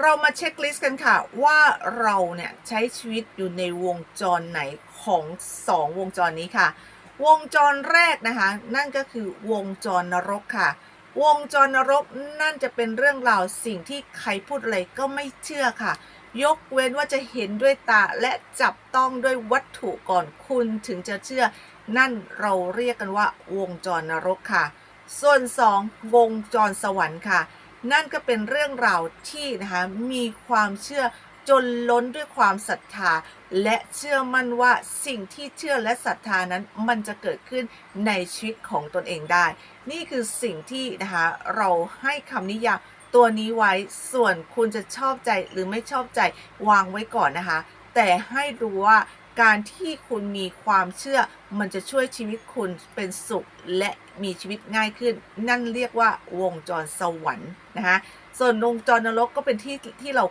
เรามาเช็คลิสต์กันค่ะ ว่าเราเนี่ยใช้ชีวิตอยู่ในวงจรไหนของ 2 วงจรนี้ค่ะ วงจรแรกนะคะ นั่นก็คือวงจรนรกค่ะ วงจรนรกนั่นจะเป็นเรื่องราวสิ่งที่ใครพูดอะไรก็ไม่เชื่อค่ะ ยกเว้นว่าจะเห็นด้วยตาและจับต้องด้วยวัตถุก่อนคุณถึงจะเชื่อ นั่นเราเรียกกันว่า วงจรนรกค่ะ ส่วน 2 วงจรสวรรค์ค่ะ นั่นก็เป็นเรื่องราวที่นะคะมีความเชื่อจนล้นด้วยความศรัทธา และเชื่อมั่นว่าสิ่งที่เชื่อและศรัทธานั้นมันจะเกิดขึ้นในชีวิตของตนเองได้ นี่คือสิ่งที่นะคะเราให้คำนิยามตัวนี้ไว้ส่วนคุณจะชอบใจหรือไม่ชอบใจวางไว้ก่อนนะคะ แต่ให้รู้ว่า การที่คุณมีความเชื่อมันจะช่วยชีวิตคุณเป็นสุขและมีชีวิตง่ายขึ้น นั่นเรียกว่าวงจรสวรรค์นะคะส่วนวงจรนรกก็เป็นที่ที่เรา